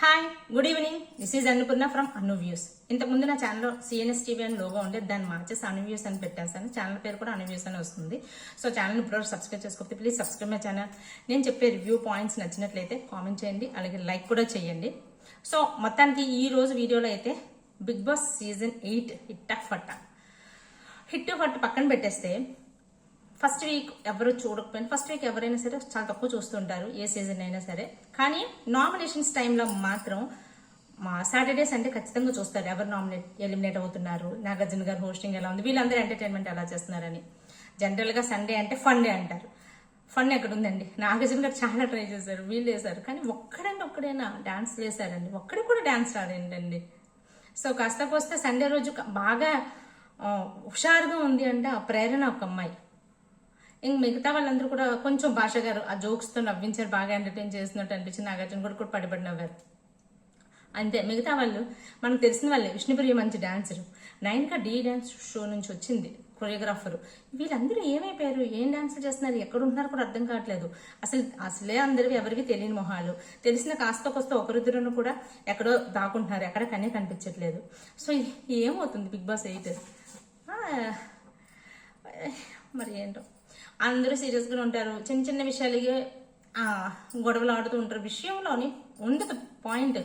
Hi good evening this is Annapurna from Anu views ఇంతకుముందు నా ఛానల్లో సిఎన్ఎస్ టీవీ అని లోగో ఉండేది. దాన్ని మార్చేసి అను వ్యూస్ అని పెట్టేశాను. ఛానల్ పేరు కూడా అను వ్యూస్ అని వస్తుంది. సో ఛానల్ ఇప్పుడు సబ్స్క్రైబ్ చేసుకోకపోతే ప్లీజ్ సబ్స్క్రైబ్ మై ఛానల్ నేను చెప్పే రివ్యూ పాయింట్స్ నచ్చినట్లయితే కామెంట్ చేయండి. అలాగే లైక్ కూడా చేయండి. సో మొత్తానికి ఈ రోజు వీడియోలో అయితే Bigg Boss season eight hit ఫట్ట hit ఫట్ పక్కన పెట్టేస్తే ఫస్ట్ వీక్ ఎవరు చూడకపోయినా ఫస్ట్ వీక్ ఎవరైనా సరే చాలా తక్కువ చూస్తుంటారు ఏ సీజన్ అయినా సరే. కానీ నామినేషన్స్ టైంలో మాత్రం మా సాటర్డే సండే ఖచ్చితంగా చూస్తారు ఎవరు నామినేట్ ఎలిమినేట్ అవుతున్నారు నాగార్జున గారు హోస్టింగ్ ఎలా ఉంది వీళ్ళందరూ ఎంటర్టైన్మెంట్ ఎలా చేస్తున్నారని. జనరల్గా సండే అంటే ఫన్ డే అంటారు. ఫన్ ఎక్కడ ఉందండి? నాగార్జున గారు చాలా ట్రై చేశారు వీళ్ళు వేశారు కానీ ఒక్కడంటే ఒక్కడైనా డాన్స్ వేశారండి. ఒక్కడికి కూడా డాన్స్ రాలేంటండి సో కాస్త పోస్తే సండే రోజు బాగా హుషారుగా ఉంది అంటే ఆ ప్రేరణ ఒక అమ్మాయి. ఇంక మిగతా వాళ్ళందరూ కూడా కొంచెం భాష గారు ఆ జోక్స్తో నవ్వించారు బాగా ఎంటర్టైన్ చేసినట్టు అనిపించింది. నాగార్జున కూడా కూడా పడిపడి నవ్వారు. అంతే మిగతా వాళ్ళు మనకు తెలిసిన వాళ్ళే. విష్ణుప్రియ మంచి డాన్సరు నైన్కా డి డాన్స్ షో నుంచి వచ్చింది కొరియోగ్రాఫర్ వీళ్ళందరూ ఏమైపోయారు? ఏం డాన్సులు చేస్తున్నారు? ఎక్కడ ఉంటున్నారు కూడా అర్థం కావట్లేదు. అసలు అసలే అందరివి ఎవరికి తెలియని మొహాలు. తెలిసిన కాస్త కొస్త ఒకరిద్దరును కూడా ఎక్కడో దాక్కుంటున్నారు. ఎక్కడ కనే కనిపించట్లేదు. సో ఏమవుతుంది? Bigg Boss eight. మరి ఏంటో. అందరూ సీరియస్గా ఉంటారు. చిన్న చిన్న విషయాలకి గొడవలు ఆడుతూ ఉంటారు. విషయంలోని ఉండదు. పాయింట్.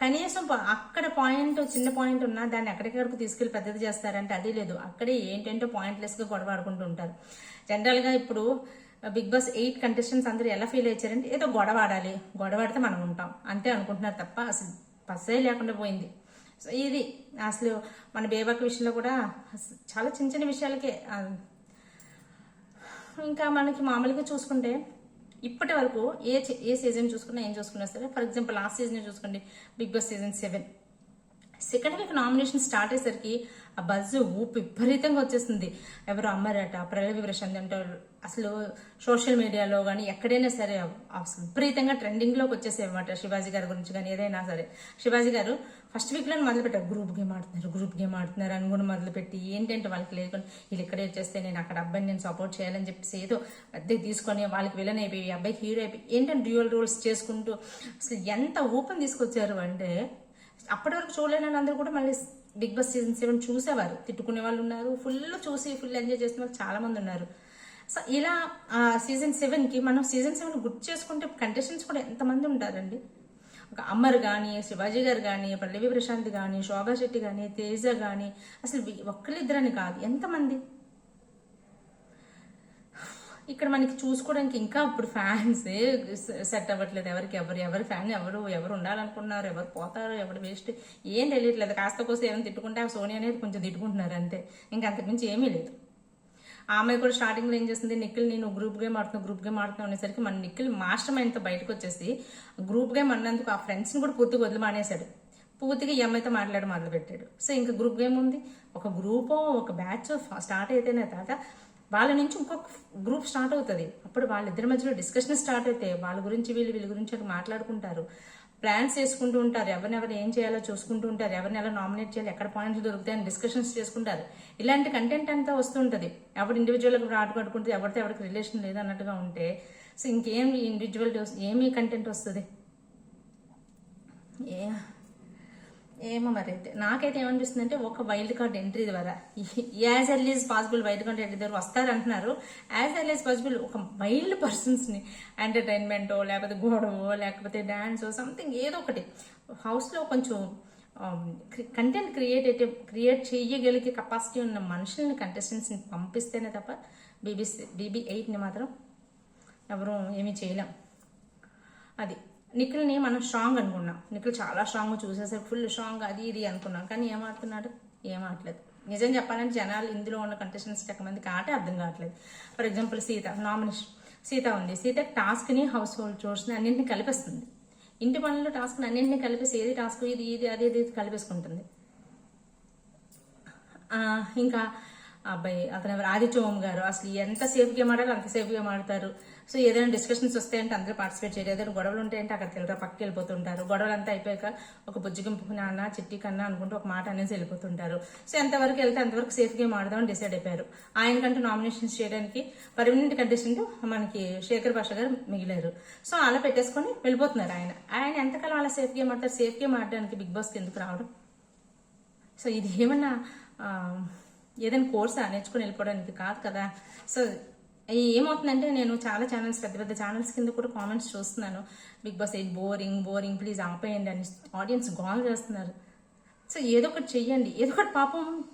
కనీసం అక్కడ పాయింట్ చిన్న పాయింట్ ఉన్నా దాన్ని ఎక్కడికెక్కడికి తీసుకెళ్ళి పెద్దది చేస్తారంటే అది లేదు. అక్కడే ఏంటంటే పాయింట్లెస్గా గొడవ ఆడుకుంటూ ఉంటారు. జనరల్గా ఇప్పుడు బిగ్ బాస్ ఎయిట్ కంటెస్టెంట్స్ అందరూ ఎలా ఫీల్ అయ్యారంటే ఏదో గొడవ ఆడాలి. గొడవ ఆడితే మనం ఉంటాం. అంతే అనుకుంటున్నారు తప్ప అసలు పసే లేకుండా పోయింది. సో ఇది అసలు మన బేబాక్ విషయంలో కూడా చాలా చిన్న చిన్న విషయాలకే ఇంకా మనకి మామూలుగా చూసుకుంటే ఇప్పటి వరకు ఏ ఏ సీజన్ చూసుకున్నా ఏం చూసుకున్నా సరే ఫర్ ఎగ్జాంపుల్ లాస్ట్ సీజన్ చూసుకోండి Bigg Boss season seven second week nomination start అయ్యేసరికి ఆ బజ్ ఊపి విపరీతంగా వచ్చేస్తుంది. ఎవరు అమ్మారట? ప్రళయ ప్రశాంత్ అంటారు అసలు సోషల్ మీడియాలో కానీ ఎక్కడైనా సరే విపరీతంగా ట్రెండింగ్లోకి వచ్చేసేయమాట శివాజీ గారి గురించి కానీ ఏదైనా సరే. శివాజీ గారు ఫస్ట్ వీక్లో మొదలుపెట్టారు. మొదలు పెట్టారు గ్రూప్ గేమ్ ఆడుతున్నారు గ్రూప్ గేమ్ ఆడుతున్నారు అని కూడా ఏంటంటే వాళ్ళకి లేకుండా వీళ్ళు ఇక్కడే వచ్చేస్తే నేను అక్కడ అబ్బాయిని నేను సపోర్ట్ చేయాలని చెప్పేసి ఏదో అద్దెకి తీసుకొని వాళ్ళకి విలన్ అయిపోయి అబ్బాయి హీరో అయిపోయి ఏంటంటే డ్యూయల్ రోల్స్ చేసుకుంటూ అసలు ఎంత ఓపెన్ తీసుకొచ్చారు అంటే అప్పటి వరకు చూడలేని అందరూ కూడా మళ్ళీ బిగ్ బాస్ సీజన్ సెవెన్ చూసేవారు. తిట్టుకునే వాళ్ళు ఉన్నారు. ఫుల్ చూసి ఫుల్ ఎంజాయ్ చేసిన వాళ్ళు చాలా మంది ఉన్నారు. సో ఇలా ఆ సీజన్ సెవెన్కి మనం సీజన్ సెవెన్ గుర్తు చేసుకుంటే కంటెస్టెంట్స్ కూడా ఎంతమంది ఉంటారండి? ఒక అమర్ కానీ శివాజీ గారు కానీ పల్లవి ప్రశాంత్ కానీ శోభా శెట్టి కానీ తేజ కానీ అసలు ఒక్కరిద్దరని ఒక్కళ్ళిద్దరని కాదు. ఎంతమంది ఇక్కడ మనకి చూసుకోవడానికి ఇంకా ఇప్పుడు ఫ్యాన్స్ సెట్ అవ్వట్లేదు. ఎవరికి ఎవరు ఎవరి ఫ్యాన్ ఎవరు ఎవరు ఉండాలనుకున్నారు ఎవరు పోతారు ఎవరు వేస్ట్ ఏం తెలియట్లేదు. కాస్త కోసం ఏమైనా తిట్టుకుంటే ఆ సోనియా అనేది కొంచెం తిట్టుకుంటున్నారు అంతే. ఇంకా అంతకుమించి ఏమీ లేదు. ఆ అమ్మాయి కూడా స్టార్టింగ్లో ఏం చేస్తుంది నిఖిల్ నేను గ్రూప్ గేమ్ ఆడుతున్నా గ్రూప్ గేమ్ ఆడుతున్నా అనేసరికి మన నిఖిల్ మాస్టర్ మైండ్తో బయటకు వచ్చేసి గ్రూప్ గేమ్ అన్నందుకు ఆ ఫ్రెండ్స్ని కూడా పూర్తిగా వదిలి మానేశాడు పూర్తిగా ఈ అమ్మాయితో మాట్లాడి మొదలు పెట్టాడు సో ఇంకా గ్రూప్ గేమ్ ఉంది. ఒక గ్రూప్ ఒక బ్యాచ్ స్టార్ట్ అయితేనే తర్వాత వాళ్ళ నుంచి ఇంకొక గ్రూప్ స్టార్ట్ అవుతుంది. అప్పుడు వాళ్ళిద్దరి మధ్యలో డిస్కషన్ స్టార్ట్ అయితే వాళ్ళ గురించి వీళ్ళు వీళ్ళ గురించి అట్లా మాట్లాడుకుంటారు. ప్లాన్స్ చేసుకుంటూ ఉంటారు. ఎవరినెవరు ఏం చేయాలో చూసుకుంటూ ఉంటారు. ఎవరిని ఎలా నామినేట్ చేయాలి ఎక్కడ పాయింట్స్ దొరుకుతాయని డిస్కషన్స్ చేసుకుంటారు. ఇలాంటి కంటెంట్ అంతా వస్తుంటుంది ఎవరు రాటు పట్టుకుంటుంది ఎవరితో ఎవరికి రిలేషన్ లేదన్నట్టుగా ఉంటే సో ఇంకేం ఇండివిజువల్ ఏమి కంటెంట్ వస్తుంది? ఏ ఏమో మరి అయితే నాకైతే ఏమనిపిస్తుంది అంటే ఒక వైల్డ్ కార్డ్ ఎంట్రీ ద్వారా. As early is possible wild card entry ద్వారా వస్తారు అంటున్నారు యాజ్ ఎర్లీ ఈజ్ పాసిబుల్ ఒక వైల్డ్ పర్సన్స్ని ఎంటర్టైన్మెంటో ఎంటర్టైన్మెంట్ లేకపోతే గోడవో లేకపోతే డ్యాన్సో సంథింగ్ ఏదో ఒకటి హౌస్లో కొంచెం కంటెంట్ క్రియేట్ క్రియేట్ చేయగలిగే కెపాసిటీ ఉన్న మనుషుల్ని కంటెస్టెంట్స్ని పంపిస్తేనే తప్ప బీబీ బీబీ ఎయిట్ని మాత్రం ఎవరూ ఏమీ చేయలేం. అది. నిఖిల్ని మనం స్ట్రాంగ్ అనుకున్నాం. నిఖిల్ చాలా స్ట్రాంగ్ చూసేసరికి ఫుల్ స్ట్రాంగ్ అది ఇది అనుకున్నాం. కానీ ఏం ఆడుతున్నాడు? ఏం ఆడలేదు. నిజం చెప్పాలంటే జనాలు ఇందులో ఉన్న కంటెస్టెంట్స్ ఎక్కువ మందికి ఆటే అర్థం కావట్లేదు. For example Sita nomination Sita ఉంది. సీత టాస్క్ని హౌస్ హోల్డ్ చోర్స్ని అన్నింటిని కలిపేస్తుంది. ఇంటి పనులు టాస్క్ని అన్నింటిని కలిపేసి ఏది టాస్క్ ఇది ఇది అది ఇది కలిపేసుకుంటుంది. ఇంకా అబ్బాయి అతను ఎవరు? ఆదిత్య ఓం గారు. అసలు ఎంత సేఫ్ గేమ్ అంత సేఫ్ గేమ్ ఆడతారు సో ఏదైనా డిస్కషన్స్ వస్తాయంటే అందరూ పార్టిసిపేట్ చేయరు. ఏదైనా గొడవలు ఉంటాయంటే అక్కడికి వెళ్ళరా పక్కకి వెళ్ళిపోతుంటారు. గొడవలు అంతా అయిపోయాక ఒక బుజ్జిగింపు నాన్న చిట్టి కన్నా అనుకుంటూ ఒక మాట అనేసి వెళ్ళిపోతుంటారు. సో ఎంతవరకు వెళ్తే అంతవరకు సేఫ్ గేమ్ ఆడదామని డిసైడ్ అయిపోయారు. ఆయనకంటూ నామినేషన్స్ చేయడానికి పర్మనెంట్ కండిషన్ మనకి శేఖర్ భాష గారు మిగిలారు. సో అలా పెట్టేసుకొని వెళ్ళిపోతున్నారు ఆయన. ఆయన ఎంతకాలం అలా సేఫ్ గేమ్ ఆడతారు సేఫ్ గేమ్ ఆడడానికి బిగ్ బాస్కి ఎందుకు రావడం? సో ఇది ఏమన్నా ఏదైనా కోర్సా నేర్చుకుని వెళ్ళిపోవడానికి కాదు కదా. సో ఏమవుతుందంటే నేను చాలా ఛానల్స్ పెద్ద పెద్ద ఛానల్స్ కింద కూడా కామెంట్స్ చూస్తున్నాను. Bigg Boss eight boring boring please ఆపేయండి అని ఆడియన్స్ గోల్ చేస్తున్నారు. సో ఏదో ఒకటి చెయ్యండి. ఏదో ఒకటి పాపం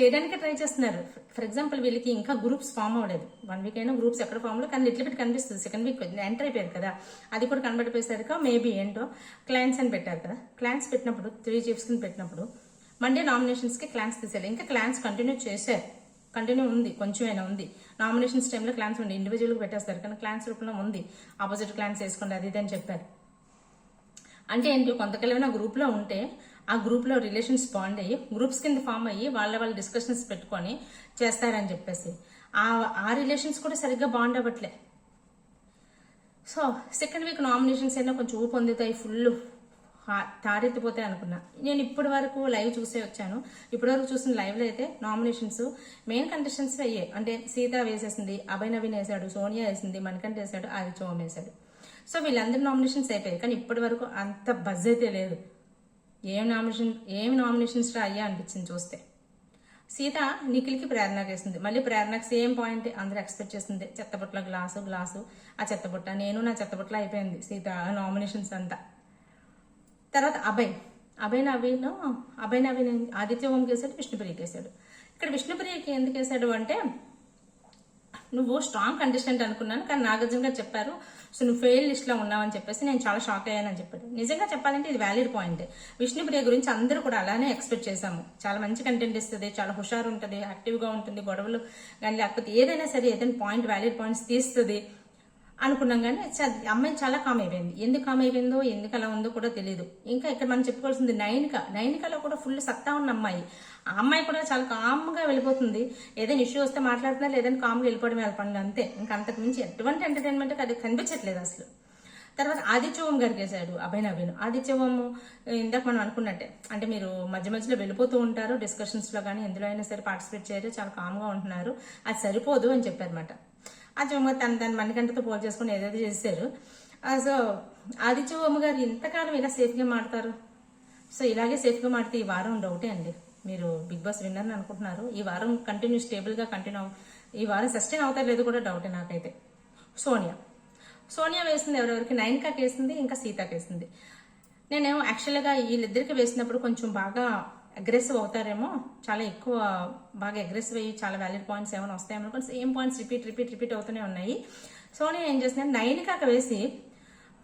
చేయడానికి ట్రై చేస్తున్నారు. ఫర్ ఎగ్జాంపుల్ వీళ్ళకి ఇంకా గ్రూప్స్ ఫామ్ అవ్వలేదు. వన్ వీక్ అయినా గ్రూప్స్ ఎక్కడ ఫామ్ అవ్వలేదు. కానీ లిటిల్ బిట్ కనిపిస్తుంది. సెకండ్ వీక్ ఎంటర్ అయిపోయారు కదా. అది కూడా కనబడిపోయేసరికి మేబీ ఏంటో క్లయింట్స్ అని పెట్టారు కదా. క్లయింట్స్ పెట్టినప్పుడు త్రీ చీఫ్స్ కింద పెట్టినప్పుడు మండే నామినేషన్స్కి క్లాన్స్ తీసేయాలి ఇంకా క్లాన్స్ కంటిన్యూ చేశారు కంటిన్యూ ఉంది కొంచెమైనా ఉంది. నామినేషన్స్ టైంలో క్లాన్స్ ఉంది ఇండివిజువల్గా పెట్టేస్తారు. కానీ క్లాన్స్ రూపంలో ఉంది. ఆపోజిట్ క్లాన్స్ వేసుకోండి అది ఇది అని చెప్పారు. అంటే ఏంటి కొంతకాలమైనా గ్రూప్లో ఉంటే ఆ గ్రూప్లో రిలేషన్స్ బాండ్ అయ్యి గ్రూప్స్ కింద ఫామ్ అయ్యి వాళ్ళ వాళ్ళ డిస్కషన్స్ పెట్టుకొని చేస్తారని చెప్పేసి. ఆ ఆ రిలేషన్స్ కూడా సరిగ్గా బాండ్ అవ్వట్లే. సో సెకండ్ వీక్ నామినేషన్స్ అయినా కొంచెం ఊపు పొందుతాయి ఫుల్ తారెత్తిపోతాయి అనుకున్నా. నేను ఇప్పటి వరకు లైవ్ చూసే వచ్చాను. ఇప్పటి వరకు చూసిన లైవ్లో అయితే నామినేషన్స్ మెయిన్ కంటెస్టెంట్స్ అయ్యాయి అంటే సీత వేసేసింది అభయ్ నవీన్ వేసాడు సోనియా వేసింది మణికంఠ వేసాడు ఆది ఓం వేసాడు. సో వీళ్ళందరి నామినేషన్స్ అయిపోయాయి. కానీ ఇప్పటి వరకు అంత బజ్ అయితే లేదు. ఏం నామినేషన్ ఏం నామినేషన్స్ రా అయ్యా అనిపించింది చూస్తే. సీత నిఖిల్కి ప్రేరణకు వేసింది. మళ్ళీ ప్రేరణకు సేమ్ పాయింట్ అందరూ ఎక్స్పెక్ట్ చేస్తుంది చెత్తబుట్ల గ్లాసు గ్లాసు ఆ చెత్తబుట్ట. నేను నా చెత్తబుట్ల అయిపోయింది. సీత నామినేషన్స్ అంతా. తర్వాత అభయ్. అభయ్ నవీన్ అభయ్ నవీన్ ఆదిత్య ఓంకి వేసాడు విష్ణుప్రియకి వేసాడు ఇక్కడ విష్ణుప్రియకి ఎందుకు వేసాడు అంటే నువ్వు స్ట్రాంగ్ కంటెస్టెంట్ అనుకున్నాను కానీ నాగార్జున గారు చెప్పారు సో నువ్వు ఫెయిల్ లిస్ట్లో ఉన్నావని చెప్పేసి నేను చాలా షాక్ అయ్యానని చెప్పాడు. నిజంగా చెప్పాలంటే ఇది వ్యాలిడ్ పాయింట్ విష్ణుప్రియ గురించి అందరూ కూడా అలానే ఎక్స్పెక్ట్ చేశాము. చాలా మంచి కంటెంట్ ఇస్తుంది చాలా హుషారు ఉంటుంది యాక్టివ్గా ఉంటుంది గొడవలు కానీ లేకపోతే ఏదైనా సరే ఏదైనా పాయింట్ వ్యాలిడ్ పాయింట్స్ తీస్తుంది. అనుకున్నాం కానీ చ- అమ్మాయి చాలా కామ్ అయిపోయింది. ఎందుకు కామ్ అయిపోయిందో ఎందుకు అలా ఉందో కూడా తెలియదు ఇంకా ఇక్కడ మనం చెప్పుకోవాల్సింది నైనిక. నైనికలో కూడా ఫుల్ సత్తా ఉన్న అమ్మాయి. ఆ అమ్మాయి కూడా చాలా కామ్గా వెళ్ళిపోతుంది. ఏదైనా ఇష్యూ వస్తే మాట్లాడుతున్నారు లేదని కామ్గా వెళ్ళిపోవడం వాళ్ళ పనులు అంతే. ఇంకా అంతకు మించి ఎటువంటి ఎంటర్టైన్మెంట్ అది కనిపించట్లేదు అసలు. తర్వాత ఆదిత్యవం గారికి వేశాడు అభయ్ నవీన్ ఆదిత్యవము ఇందాక మనం అనుకున్నట్టే అంటే మీరు మధ్య మధ్యలో వెళ్ళిపోతూ ఉంటారు డిస్కషన్స్లో కానీ ఎందులో అయినా సరే పార్టిసిపేట్ చేయరు చాలా కామ్గా ఉంటున్నారు. అది సరిపోదు అని చెప్పారన్నమాట. ఆ ఆదిత్యవమ్మ తన దాని మణికంటతో పోల్ చేసుకుని ఏదేదో చేశారు. సో ఆది ఆదిత్యవమ్మ గారు ఇంతకాలం ఇలా సేఫ్గా మాడతారు? సో ఇలాగే సేఫ్గా మాడితే ఈ వారం డౌటే అండి. మీరు బిగ్ బాస్ విన్నర్ అనుకుంటున్నారు. ఈ వారం కంటిన్యూ స్టేబుల్గా కంటిన్యూ ఈ వారం సస్టైన్ అవుతారు లేదు కూడా డౌటే నాకైతే. సోనియా. సోనియా వేసింది ఎవరెవరికి? నైన్కాకి వేసింది ఇంకా సీతాకి వేసింది. నేనేమో యాక్చువల్గా వీళ్ళిద్దరికి వేసినప్పుడు కొంచెం బాగా అగ్రెసివ్ అవుతారేమో చాలా ఎక్కువ బాగా అగ్రెసివ్ అయ్యి చాలా వ్యాలిడ్ పాయింట్స్ ఏమైనా వస్తాయేమో same points repeat repeat repeat అవుతూనే ఉన్నాయి. సోనియా ఏం చేస్తున్నా నైన్ కాక వేసి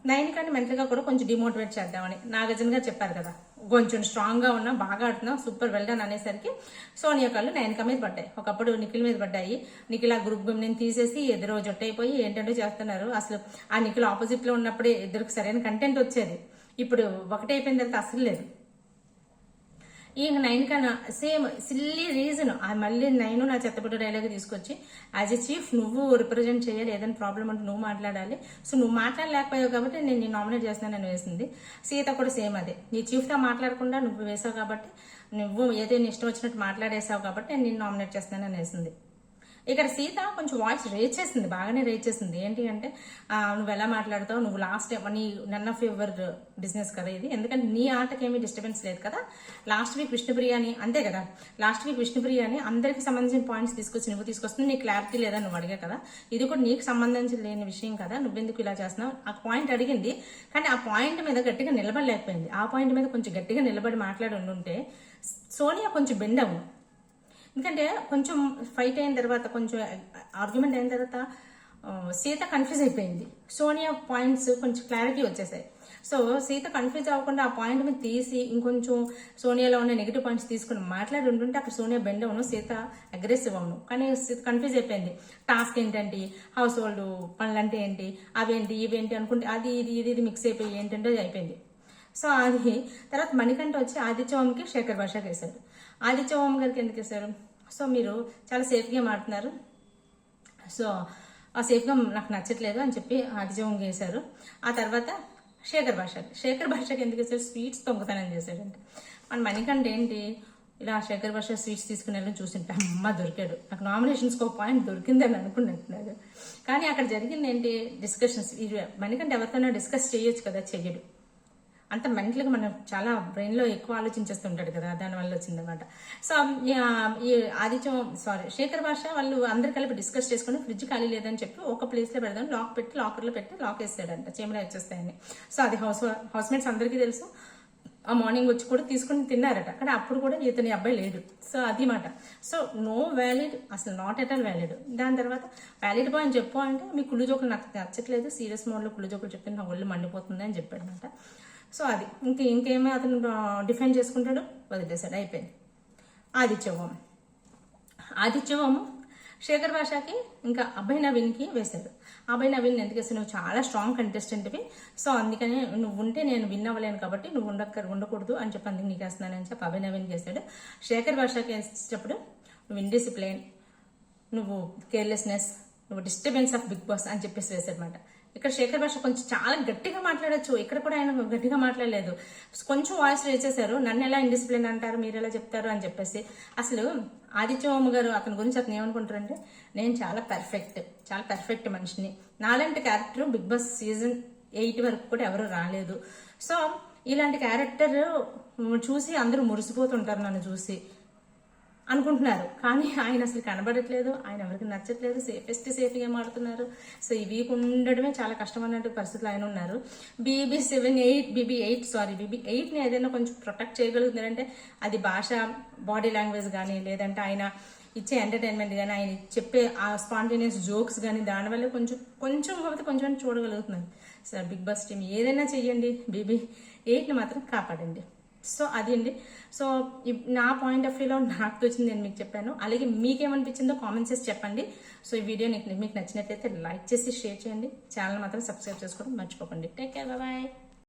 నైన్ కానీ మెంటల్గా కూడా కొంచెం డిమోటివేట్ చేద్దామని నాగార్జున గారు చెప్పారు కదా కొంచెం స్ట్రాంగ్గా ఉన్నా బాగా ఆడుతున్నా సూపర్ వెల్డన్ అనేసరికి సోనియా కళ్ళు నైన్కా మీద పడ్డాయి. ఒకప్పుడు నిఖిల్ మీద పడ్డాయి. నిఖిల్ ఆ గ్రూప్ నేను తీసేసి ఎదురు జొట్టయిపోయి ఏంటంటే చేస్తున్నారు. అసలు ఆ నిఖిల్ ఆపోజిట్లో ఉన్నప్పుడే ఇద్దరికి సరైన కంటెంట్ వచ్చేది. ఇప్పుడు ఒకటైపోయిన తర్వాత అసలు లేదు. ఇంక నైన్ కన్నా సేమ్ సిల్లీ రీజన్. మళ్ళీ నైన్ నా చెత్తబుట్ట డైలాగ్ తీసుకొచ్చి యాజ్ ఎ చీఫ్ నువ్వు రిప్రజెంట్ చేయాలి ఏదైనా ప్రాబ్లం అంటే నువ్వు మాట్లాడాలి. సో నువ్వు మాట్లాడలేకపోయావు కాబట్టి నేను నేను నామినేట్ చేస్తున్నానని వేసింది. సీత కూడా సేమ్ అదే. నీ చీఫ్తో మాట్లాడకుండా నువ్వు వేసావు కాబట్టి నువ్వు ఏదైనా ఇష్టం వచ్చినట్టు మాట్లాడేసావు కాబట్టి నేను నిన్ను నామినేట్ చేస్తున్నానని వేసింది. ఇక్కడ సీత కొంచెం వాయిస్ రేజ్ చేసింది బాగానే రేజ్ చేసింది. ఏంటి అంటే నువ్వు ఎలా మాట్లాడతావు? నువ్వు లాస్ట్ నీ నన్ ఆఫ్ యువర్ బిజినెస్ కదా ఇది. ఎందుకంటే నీ ఆటకి ఏమీ డిస్టర్బెన్స్ లేదు కదా. లాస్ట్ వీక్ విష్ణు బిర్యానీ అంతే కదా. లాస్ట్ వీక్ విష్ణు బిర్యానీ అందరికి సంబంధించిన పాయింట్స్ తీసుకొచ్చి నువ్వు తీసుకొస్తుంది నీకు క్లారిటీ లేదా నువ్వు అడిగా కదా. ఇది కూడా నీకు సంబంధించి లేని విషయం కదా. నువ్వెందుకు ఇలా చేస్తున్నావు? ఆ పాయింట్ అడిగింది. కానీ ఆ పాయింట్ మీద గట్టిగా నిలబడలేకపోయింది. ఆ పాయింట్ మీద కొంచెం గట్టిగా నిలబడి మాట్లాడి ఉంటే సోనియా కొంచెం బెండ్ అవ్వు. ఎందుకంటే కొంచెం ఫైట్ అయిన తర్వాత కొంచెం ఆర్గ్యుమెంట్ అయిన తర్వాత సీత కన్ఫ్యూజ్ అయిపోయింది. సోనియా పాయింట్స్ కొంచెం క్లారిటీ వచ్చేసాయి. సో సీత కన్ఫ్యూజ్ అవ్వకుండా ఆ పాయింట్ మీద తీసి ఇంకొంచెం సోనియాలో ఉన్న నెగిటివ్ పాయింట్స్ తీసుకుని మాట్లాడి ఉంటుంటే అక్కడ సోనియా బెండ్ అవును సీత అగ్రెసివ్ అవును కానీ సీత కన్ఫ్యూజ్ అయిపోయింది. టాస్క్ ఏంటంటే హౌస్ హోల్డ్ పనులు అంటే ఏంటి అవేంటి ఇవేంటి అనుకుంటే అది ఇది ఇది ఇది మిక్స్ అయిపోయి ఏంటంటే అది అయిపోయింది. సో అది తర్వాత మణికంఠ వచ్చి ఆదిత్య శేఖర్ భాషకి వేశారు ఆదిత్య గారికి ఎందుకు వేశారు సో మీరు చాలా సేఫ్ గేమ్ ఆడుతున్నారు సో ఆ సేఫ్గా నాకు నచ్చట్లేదు అని చెప్పి అతిజవం చేశారు. ఆ తర్వాత శేఖర్ భాషకి. శేఖర్ భాషకి ఎందుకు వేసారు స్వీట్స్ దొంగతనం చేశాడంటే మన మణికంఠ ఏంటి? ఇలా శేఖర్ భాష స్వీట్స్ తీసుకుని వెళ్ళి చూసింటే అమ్మ దొరికాడు. నాకు నామినేషన్స్కి ఒక పాయింట్ దొరికిందని అనుకున్నట్టున్నాడు కానీ అక్కడ జరిగింది ఏంటి? డిస్కషన్స్. మణికంఠ ఎవరితోనో డిస్కస్ చేయొచ్చు కదా చెయ్యడు. అంత మెంటల్గా మనం చాలా బ్రెయిన్లో ఎక్కువ ఆలోచించేస్తుంటాడు కదా దానివల్ల వచ్చిందనమాట. సో ఈ ఆదిత్యం సారీ శేఖర్ భాష వాళ్ళు అందరు కలిపి డిస్కస్ చేసుకుని ఫ్రిడ్జ్ ఖాళీ లేదని చెప్పి ఒక ప్లేస్లో పెడదాం లాక్ పెట్టి లాకర్లో పెట్టి లాక్ వేస్తాడంట చీమలు వచ్చేస్తాయని. సో అది హౌస్ హౌస్మేట్స్ అందరికీ తెలుసు. ఆ మార్నింగ్ వచ్చి కూడా తీసుకుని తిన్నారట. కానీ అప్పుడు కూడా ఇతని అబ్బాయి లేడు. సో అది మాట. సో నో వ్యాలిడ్ అసలు నాట్ ఎట్ ఆల్ వ్యాలిడ్ దాని తర్వాత వ్యాలిడ్ అని చెప్పు అంటే మీ కుళ్ళు జోకులు నాకు నచ్చట్లేదు. సీరియస్ మోడ్లో కుళ్ళు జోకులు చెప్తే నా ఒళ్ళు మండిపోతుంది అని చెప్పాడు అనమాట సో అది. ఇంక ఇంకేమీ అతను డిఫెండ్ చేసుకుంటాడు? వదిలేశాడు. అయిపోయింది. ఆదిత్యవం ఆదిత్యవము శేఖర్ భాషకి ఇంకా అభయ్ నవీన్కి వేశాడు అభయ్ నవీన్ ఎందుకు వేస్తే నువ్వు చాలా స్ట్రాంగ్ కంటెస్టెంట్వి సో అందుకని నువ్వు ఉంటే నేను విన్ అవ్వలేను కాబట్టి నువ్వు ఉండక్క ఉండకూడదు అని చెప్పి అందుకు నీకు వేస్తున్నానని చెప్పి అభయ్ నవీన్కి వేసాడు శేఖర్ భాషకి వేసేటప్పుడు నువ్వు ఇండిసిప్లైన్ నువ్వు కేర్లెస్నెస్ నువ్వు డిస్టర్బెన్స్ ఆఫ్ బిగ్ బాస్ అని చెప్పేసి వేసాడనమాట ఇక్కడ శేఖర్ భాష కొంచెం చాలా గట్టిగా మాట్లాడొచ్చు. ఇక్కడ కూడా ఆయన గట్టిగా మాట్లాడలేదు. కొంచెం వాయిస్ రేజ్ చేశారు. నన్ను ఎలా ఇండిసిప్లిన్ అంటారు? మీరు ఎలా చెప్తారు? అని చెప్పేసి. అసలు ఆదిత్యవమ్మ గారు అతని గురించి అతను ఏమనుకుంటారంటే నేను చాలా పర్ఫెక్ట్ చాలా పర్ఫెక్ట్ మనిషిని. నాలాంటి character Bigg Boss season eight వరకు కూడా ఎవరు రాలేదు. సో ఇలాంటి క్యారెక్టర్ చూసి అందరూ మురిసిపోతుంటారు నన్ను చూసి. అనుకుంటున్నారు. కానీ ఆయన అసలు కనబడట్లేదు. ఆయన ఎవరికి నచ్చట్లేదు. సేఫెస్ట్ సేఫ్ గేమ్ ఆడుతున్నారు? సో ఈ వీక్ ఉండడమే చాలా కష్టం అన్నట్టు పరిస్థితులు ఆయన ఉన్నారు. BB seven eight BB eight sorry BB ఎయిట్ని ఏదైనా కొంచెం ప్రొటెక్ట్ చేయగలుగుతున్నారంటే అది భాష బాడీ లాంగ్వేజ్ కానీ లేదంటే ఆయన ఇచ్చే ఎంటర్టైన్మెంట్ కానీ ఆయన చెప్పే ఆ స్పాంటేనియస్ జోక్స్ కానీ దానివల్ల కొంచెం కొంచెం కాకపోతే కొంచెం చూడగలుగుతున్నారు. సార్ బిగ్ బాస్ టీం ఏదైనా చెయ్యండి. బీబీ ఎయిట్ని మాత్రం కాపాడండి. సో అది అండి సో నా పాయింట్ ఆఫ్ వ్యూలో నాకు తోచింది నేను మీకు చెప్పాను. అలాగే మీకేమనిపించిందో కామెంట్స్ చేసి చెప్పండి. సో ఈ వీడియో మీకు నచ్చినట్లయితే లైక్ చేసి షేర్ చేయండి. ఛానల్ మాత్రం సబ్స్క్రైబ్ చేసుకోవడం మర్చిపోకండి. Take care bye